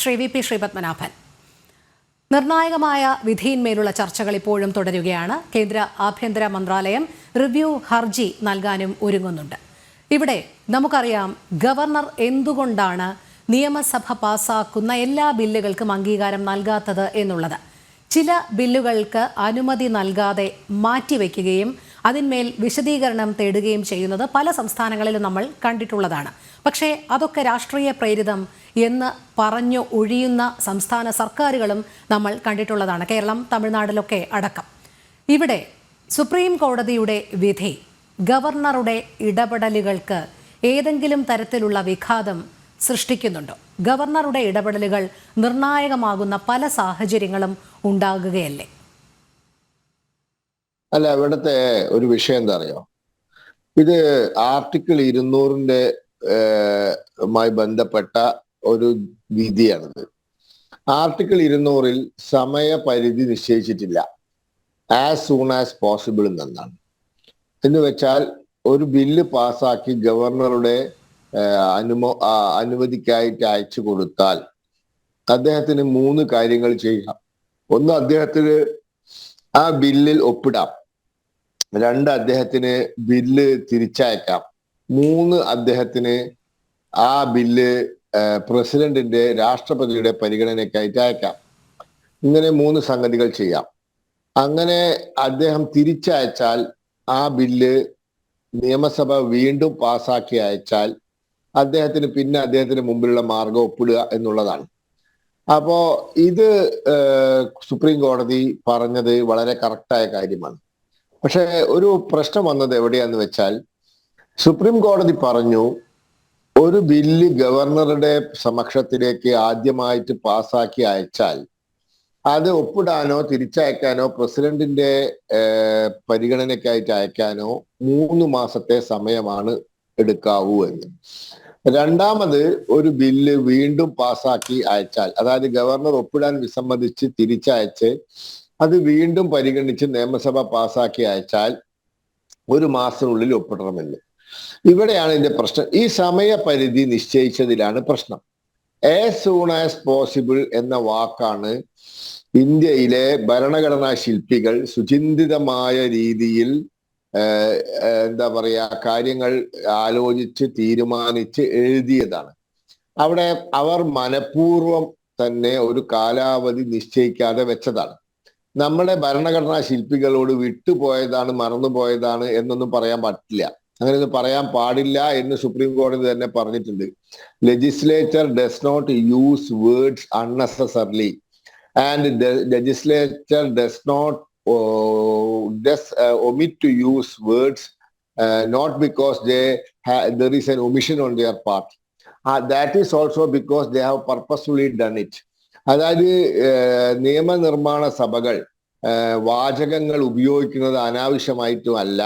Shri V P Sreepadmanabhan. നിർണായകമായ വിധിയിന്മേലുള്ള ചർച്ചകൾ ഇപ്പോഴും തുടരുകയാണ്. കേന്ദ്ര ആഭ്യന്തര മന്ത്രാലയം റിവ്യൂ ഹർജി നൽകാനും ഒരുങ്ങുന്നുണ്ട്. ഇവിടെ നമുക്കറിയാം ഗവർണർ എന്തുകൊണ്ടാണ് നിയമസഭ പാസാക്കുന്ന എല്ലാ ബില്ലുകൾക്കും അംഗീകാരം നൽകാത്തത് എന്നുള്ളത്. ചില ബില്ലുകൾക്ക് അനുമതി നൽകാതെ മാറ്റിവെക്കുകയും അതിന്മേൽ വിശദീകരണം തേടുകയും ചെയ്യുന്നത് പല സംസ്ഥാനങ്ങളിലും നമ്മൾ കണ്ടിട്ടുള്ളതാണ്. പക്ഷേ അതൊക്കെ രാഷ്ട്രീയ പ്രേരിതം എന്ന് പറഞ്ഞു ഒഴിയുന്ന സംസ്ഥാന സർക്കാരുകളും നമ്മൾ കണ്ടിട്ടുള്ളതാണ്. കേരളം തമിഴ്നാടിലൊക്കെ അടക്കം. ഇവിടെ സുപ്രീം കോടതിയുടെ വിധി ഗവർണറുടെ ഇടപെടലുകൾക്ക് ഏതെങ്കിലും തരത്തിലുള്ള വിഘാതം സൃഷ്ടിക്കുന്നുണ്ടോ? ഗവർണറുടെ ഇടപെടലുകൾ നിർണായകമാകുന്ന പല സാഹചര്യങ്ങളും ഉണ്ടാകുകയല്ലേ? അല്ല ഇവിടുത്തെ ഒരു വിഷയം എന്താ അറിയോ ഇത് ആർട്ടിക്കിൾ ഇരുന്നൂറിന്റെ മായി ബന്ധപ്പെട്ട ഒരു വിധിയാണിത്. ആർട്ടിക്കിൾ ഇരുന്നൂറിൽ സമയപരിധി നിശ്ചയിച്ചിട്ടില്ല. ആസ് സൂൺ ആസ് പോസിബിൾ എന്നാണ്. എന്ന് വെച്ചാൽ ഒരു ബില്ല് പാസാക്കി ഗവർണറുടെ അനുമോ അനുമതിക്കായിട്ട് അയച്ചു കൊടുത്താൽ അദ്ദേഹത്തിന് മൂന്ന് കാര്യങ്ങൾ ചെയ്യാം. ഒന്ന് അദ്ദേഹത്തിന് ആ ബില്ലിൽ ഒപ്പിടാം. രണ്ട് അദ്ദേഹത്തിന് ബില്ല് തിരിച്ചയക്കാം. മൂന്ന് അദ്ദേഹത്തിന് ആ ബില്ല് പ്രസിഡന്റിന്റെ രാഷ്ട്രപതിയുടെ പരിഗണനയ്ക്കായിട്ട് അയക്കാം. ഇങ്ങനെ മൂന്ന് സംഗതികൾ ചെയ്യാം. അങ്ങനെ അദ്ദേഹം തിരിച്ചയച്ചാൽ ആ ബില്ല് നിയമസഭ വീണ്ടും പാസാക്കി അയച്ചാൽ അദ്ദേഹത്തിന് പിന്നെ അദ്ദേഹത്തിന് മുമ്പിലുള്ള മാർഗം ഒപ്പിടുക എന്നുള്ളതാണ്. അപ്പോ ഇത് സുപ്രീം കോടതി പറഞ്ഞത് വളരെ കറക്റ്റായ കാര്യമാണ്. പക്ഷെ ഒരു പ്രശ്നം വന്നത് എവിടെയാന്ന് വെച്ചാൽ സുപ്രീം കോടതി പറഞ്ഞു ഒരു ബില്ല് ഗവർണറുടെ സമക്ഷത്തിലേക്ക് ആദ്യമായിട്ട് പാസാക്കി അയച്ചാൽ അത് ഒപ്പിടാനോ തിരിച്ചയക്കാനോ പ്രസിഡന്റിന്റെ പരിഗണനയ്ക്കായിട്ട് അയക്കാനോ മൂന്ന് മാസത്തെ സമയമാണ് എടുക്കാവൂ എന്ന്. രണ്ടാമത് ഒരു ബില്ല് വീണ്ടും പാസാക്കി അയച്ചാൽ അതായത് ഗവർണർ ഒപ്പിടാൻ വിസമ്മതിച്ച് തിരിച്ചയച്ച് അത് വീണ്ടും പരിഗണിച്ച് നിയമസഭ പാസാക്കി അയച്ചാൽ ഒരു മാസത്തിനുള്ളിൽ ഒപ്പിടണമെന്ന്. ഇവിടെയാണ് ഇതിന്റെ പ്രശ്നം. ഈ സമയപരിധി നിശ്ചയിച്ചതിലാണ് പ്രശ്നം. ആസ് സൂൺ ആസ് പോസിബിൾ എന്ന വാക്കാണ് ഇന്ത്യയിലെ ഭരണഘടനാ ശില്പികൾ സുചിന്തിതമായ രീതിയിൽ എന്താ പറയാ കാര്യങ്ങൾ ആലോചിച്ച് തീരുമാനിച്ച് എഴുതിയതാണ്. അവിടെ അവർ മനഃപൂർവം തന്നെ ഒരു കാലാവധി നിശ്ചയിക്കാതെ വെച്ചതാണ്. നമ്മുടെ ഭരണഘടനാ ശില്പികളോട് വിട്ടുപോയതാണ് മറന്നുപോയതാണ് എന്നൊന്നും പറയാൻ പറ്റില്ല. അങ്ങനെയൊന്നും പറയാൻ പാടില്ല എന്ന് സുപ്രീം കോടതി തന്നെ പറഞ്ഞിട്ടുണ്ട്. Legislature does not use words unnecessarily and legislature does not does omit to use words uh, not because they there is an omission on their part. Uh, that is also because they have purposefully done it. അതായത് നിയമനിർമ്മാണ സഭകൾ വാചകങ്ങൾ ഉപയോഗിക്കുന്നത് അനാവശ്യമായിട്ടുമല്ല.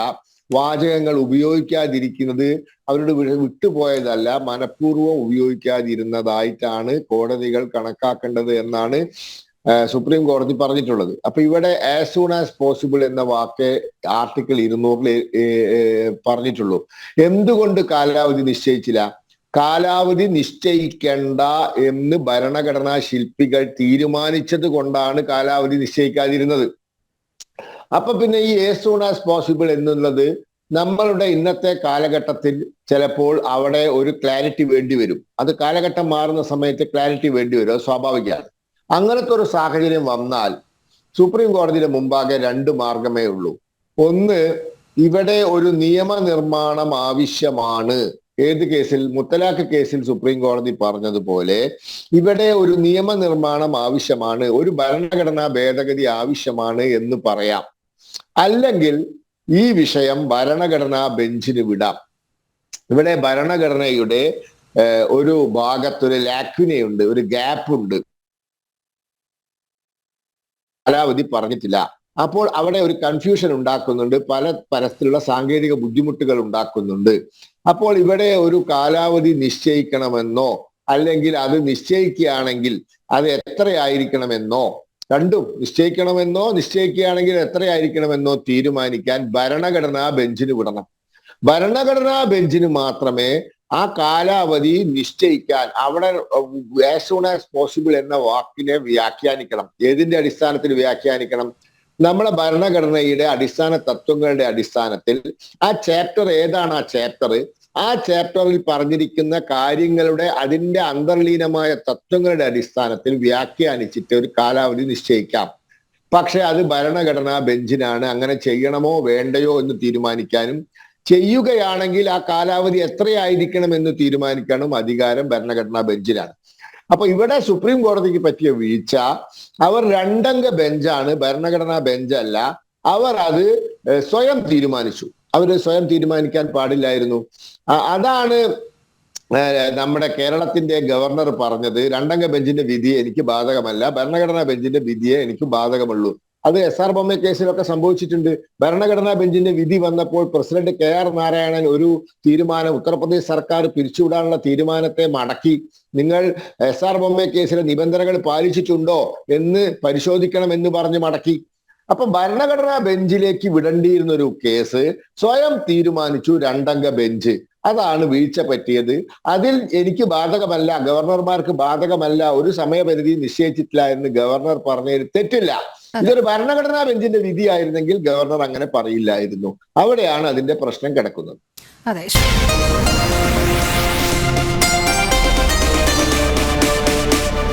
വാചകങ്ങൾ ഉപയോഗിക്കാതിരിക്കുന്നത് അവരുടെ വിട്ടുപോയതല്ല. മനഃപൂർവം ഉപയോഗിക്കാതിരുന്നതായിട്ടാണ് കോടതികൾ കണക്കാക്കേണ്ടത് എന്നാണ് സുപ്രീം കോടതി പറഞ്ഞിട്ടുള്ളത്. അപ്പൊ ഇവിടെ ആസ് സൂൺ ആസ് പോസിബിൾ എന്ന വാക്ക് ആർട്ടിക്കിൾ ഇരുന്നൂറിൽ പറഞ്ഞിട്ടുള്ളൂ. എന്തുകൊണ്ട് കാലാവധി നിശ്ചയിച്ചില്ല? കാലാവധി നിശ്ചയിക്കേണ്ട എന്ന് ഭരണഘടനാ ശില്പികൾ തീരുമാനിച്ചത് കൊണ്ടാണ് കാലാവധി നിശ്ചയിക്കാതിരുന്നത്. അപ്പൊ പിന്നെ ഈ ഏസ് സൂൺ ആസ് പോസിബിൾ എന്നുള്ളത് നമ്മളുടെ ഇന്നത്തെ കാലഘട്ടത്തിൽ ചിലപ്പോൾ അവിടെ ഒരു ക്ലാരിറ്റി വേണ്ടി വരും. അത് കാലഘട്ടം മാറുന്ന സമയത്ത് ക്ലാരിറ്റി വേണ്ടി വരും. അത് സ്വാഭാവികമാണ്. അങ്ങനത്തെ ഒരു സാഹചര്യം വന്നാൽ സുപ്രീം കോടതിയുടെ മുമ്പാകെ രണ്ട് മാർഗമേ ഉള്ളൂ. ഒന്ന് ഇവിടെ ഒരു നിയമനിർമ്മാണം ആവശ്യമാണ്. ഏത് കേസിൽ? മുത്തലാഖ് കേസിൽ സുപ്രീം കോടതി പറഞ്ഞതുപോലെ ഇവിടെ ഒരു നിയമനിർമ്മാണം ആവശ്യമാണ് ഒരു ഭരണഘടനാ ഭേദഗതി ആവശ്യമാണ് എന്ന് പറയാം. അല്ലെങ്കിൽ ഈ വിഷയം ഭരണഘടനാ ബെഞ്ചിന് വിടാം. ഇവിടെ ഭരണഘടനയുടെ ഒരു ഭാഗത്തൊരു ലാക്വിനയുണ്ട് ഒരു ഗ്യാപ്പ് ഉണ്ട് കാലാവധി പറഞ്ഞിട്ടില്ല. അപ്പോൾ അവിടെ ഒരു കൺഫ്യൂഷൻ ഉണ്ടാക്കുന്നുണ്ട്. പല തരത്തിലുള്ള സാങ്കേതിക ബുദ്ധിമുട്ടുകൾ ഉണ്ടാക്കുന്നുണ്ട്. അപ്പോൾ ഇവിടെ ഒരു കാലാവധി നിശ്ചയിക്കണമെന്നോ അല്ലെങ്കിൽ അത് നിശ്ചയിക്കുകയാണെങ്കിൽ അത് എത്രയായിരിക്കണമെന്നോ രണ്ടും നിശ്ചയിക്കണമെന്നോ നിശ്ചയിക്കുകയാണെങ്കിൽ എത്രയായിരിക്കണമെന്നോ തീരുമാനിക്കാൻ ഭരണഘടനാ ബെഞ്ചിന് വിടണം. ഭരണഘടനാ ബെഞ്ചിന് മാത്രമേ ആ കാലാവധി നിശ്ചയിക്കാൻ അവിടെ ആസ് ആസ് പോസിബിൾ എന്ന വാക്കിനെ വ്യാഖ്യാനിക്കണം. ഏതിന്റെ അടിസ്ഥാനത്തിൽ വ്യാഖ്യാനിക്കണം? നമ്മളെ ഭരണഘടനയുടെ അടിസ്ഥാന തത്വങ്ങളുടെ അടിസ്ഥാനത്തിൽ ആ ചാപ്റ്റർ ഏതാണ് ആ ചാപ്റ്റർ ആ ചാപ്റ്ററിൽ പറഞ്ഞിരിക്കുന്ന കാര്യങ്ങളുടെ അതിന്റെ അന്തർലീനമായ തത്വങ്ങളുടെ അടിസ്ഥാനത്തിൽ വ്യാഖ്യാനിച്ചിട്ട് ഒരു കാലാവധി നിശ്ചയിക്കാം. പക്ഷെ അത് ഭരണഘടനാ ബെഞ്ചിനാണ്. അങ്ങനെ ചെയ്യണമോ വേണ്ടയോ എന്ന് തീരുമാനിക്കാനും ചെയ്യുകയാണെങ്കിൽ ആ കാലാവധി എത്രയായിരിക്കണം എന്ന് തീരുമാനിക്കണം അധികാരം ഭരണഘടനാ ബെഞ്ചിലാണ്. അപ്പൊ ഇവിടെ സുപ്രീം കോടതിക്ക് പറ്റിയ വീഴ്ച അവർ രണ്ടംഗ ബെഞ്ചാണ് ഭരണഘടനാ ബെഞ്ചല്ല. അവർ അത് സ്വയം തീരുമാനിച്ചു. അവർ സ്വയം തീരുമാനിക്കാൻ പാടില്ലായിരുന്നു. അതാണ് നമ്മുടെ കേരളത്തിന്റെ ഗവർണർ പറഞ്ഞത് രണ്ടംഗ ബെഞ്ചിന്റെ വിധിയെ എനിക്ക് ബാധകമല്ല ഭരണഘടനാ ബെഞ്ചിന്റെ വിധിയെ എനിക്ക് ബാധകമുള്ളൂ. അത് എസ് ആർ ബൊമ്മ കേസിലൊക്കെ സംഭവിച്ചിട്ടുണ്ട്. ഭരണഘടനാ ബെഞ്ചിന്റെ വിധി വന്നപ്പോൾ പ്രസിഡന്റ് കെ ആർ നാരായണൻ ഒരു തീരുമാനം ഉത്തർപ്രദേശ് സർക്കാർ പിരിച്ചുവിടാനുള്ള തീരുമാനത്തെ മടക്കി. നിങ്ങൾ എസ് ആർ ബൊമ്മ കേസിലെ നിബന്ധനകൾ പാലിച്ചിട്ടുണ്ടോ എന്ന് പരിശോധിക്കണം എന്ന് പറഞ്ഞ് മടക്കി. അപ്പൊ ഭരണഘടനാ ബെഞ്ചിലേക്ക് വിടേണ്ടിയിരുന്ന ഒരു കേസ് സ്വയം തീരുമാനിച്ചു രണ്ടംഗ ബെഞ്ച്. അതാണ് വീഴ്ച പറ്റിയത്. അതിൽ എനിക്ക് ബാധകമല്ല ഗവർണർമാർക്ക് ബാധകമല്ല ഒരു സമയപരിധി നിശ്ചയിച്ചിട്ടില്ല എന്ന് ഗവർണർ പറഞ്ഞതിൽ തെറ്റില്ല. ഇതൊരു ഭരണഘടനാ ബെഞ്ചിന്റെ വിധിയായിരുന്നെങ്കിൽ ഗവർണർ അങ്ങനെ പറയില്ലായിരുന്നു. അവിടെയാണ് അതിന്റെ പ്രശ്നം കിടക്കുന്നത്. അതെ.